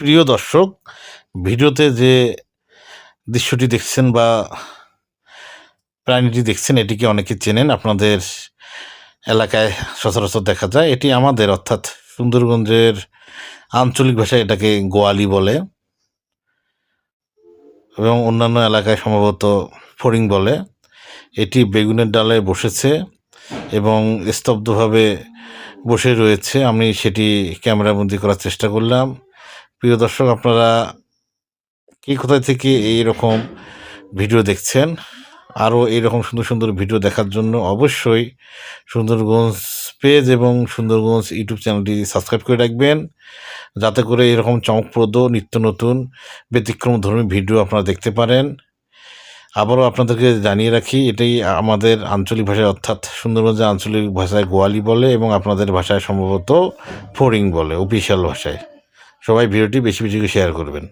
প্রিয় দর্শক, ভিডিওতে যে দৃশ্যটি দেখছেন বা প্রাণীটি দেখছেন, এটিকে অনেকে চেনেন। আপনাদের এলাকায় সচরাচর দেখা যায়। এটি আমাদের, অর্থাৎ সুন্দরগঞ্জের আঞ্চলিক ভাষায় এটাকে গোয়ালি বলে এবং অন্যান্য এলাকায় সম্ভবত ফড়িং বলে। এটি বেগুনের ডালে বসেছে এবং স্তব্ধভাবে বসে রয়েছে। আমি সেটি ক্যামেরাবন্দি করার চেষ্টা করলাম। প্রিয় দর্শক, আপনারা কে কোথায় থেকে এই রকম ভিডিও দেখছেন? আরও এইরকম সুন্দর সুন্দর ভিডিও দেখার জন্য অবশ্যই সুন্দরগঞ্জ পেজ এবং সুন্দরগঞ্জ ইউটিউব চ্যানেলটি সাবস্ক্রাইব করে রাখবেন। যাতে করে এরকম চমকপ্রদ, নিত্য নতুন, ব্যতিক্রম ধর্মী ভিডিও আপনারা দেখতে পারেন। আবারও আপনাদেরকে জানিয়ে রাখি, এটাই আমাদের আঞ্চলিক ভাষায়, অর্থাৎ সুন্দরগঞ্জের আঞ্চলিক ভাষায় গোয়ালি বলে এবং আপনাদের ভাষায় সম্ভবত ফোরিং বলে, অফিসিয়াল ভাষায়। সবাই ভিডিওটি বেশি বেশি শেয়ার করবেন।